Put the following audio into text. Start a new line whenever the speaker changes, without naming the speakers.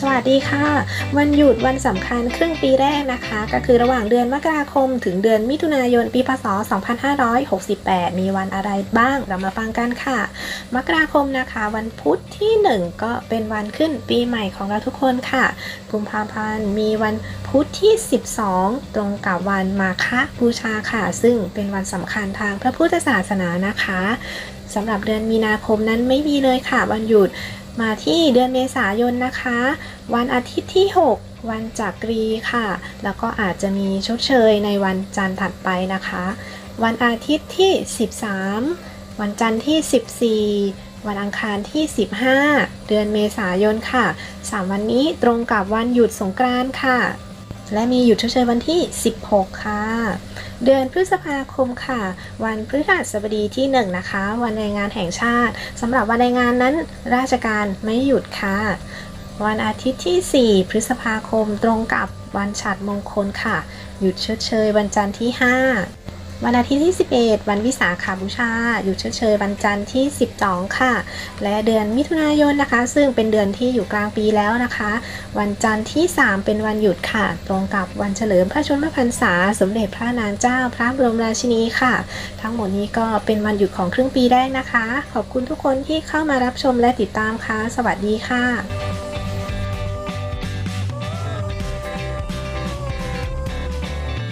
สวัสดีค่ะ วันหยุดวันสำคัญครึ่งปีแรกนะคะ ก็คือระหว่างเดือนมกราคม ถึงเดือนมิถุนายนปีพศ 2568 มีวันอะไรบ้างเรามาฟังกันค่ะ มกราคมนะคะ วันพุธที่ 1 ก็เป็นวันขึ้นปีใหม่ของเราทุกคนค่ะกุมภาพันธ์มีวันพุธที่ 12 ตรงกับวันมาฆบูชาค่ะ ซึ่งเป็นวันสำคัญทางพระพุทธศาสนานะคะสำหรับเดือนมีนาคมนั้นไม่มีเลยค่ะ วันหยุด มาที่เดือนเมษายนนะคะ วันอาทิตย์ที่ 6 วันจักรีค่ะ แล้วก็อาจจะมีชดเชยในวันจันทร์ถัดไปนะคะ วันอาทิตย์ที่ 13 วันจันทร์ที่ 14วันอังคารที่ 15 เดือนเมษายนค่ะ 3 วันนี้ตรงกับวันหยุดสงกรานต์ค่ะ และมีหยุดชดเชยวันที่ 16 ค่ะ เดือนพฤษภาคมค่ะ วันพฤหัสบดีที่ 1 นะคะ วันแรงงานแห่งชาติสำหรับวันแรงงานนั้น ราชการไม่หยุดค่ะ วันอาทิตย์ที่ 4 พฤษภาคมตรงกับวันฉัตรมงคลค่ะ หยุดชดเชยวันจันทร์ที่ 5 วันอาทิตย์ที่ 11 วันวิสาขาบูชาหยุดชดเชยวันจันทร์ที่ 12 ค่ะ และเดือนมิถุนายนนะคะ ซึ่งเป็นเดือนที่อยู่กลางปีแล้วนะคะ วันจันทร์ที่ 3 เป็นวันหยุดค่ะ ตรงกับวันเฉลิมพระชนมพรรษา สมเด็จพระนางเจ้าพระบรมราชินีค่ะ ทั้งหมดนี้ก็เป็นวันหยุดของครึ่งปีแรกนะคะ ขอบคุณทุกคนที่เข้ามารับชมและติดตามค่ะ สวัสดีค่ะ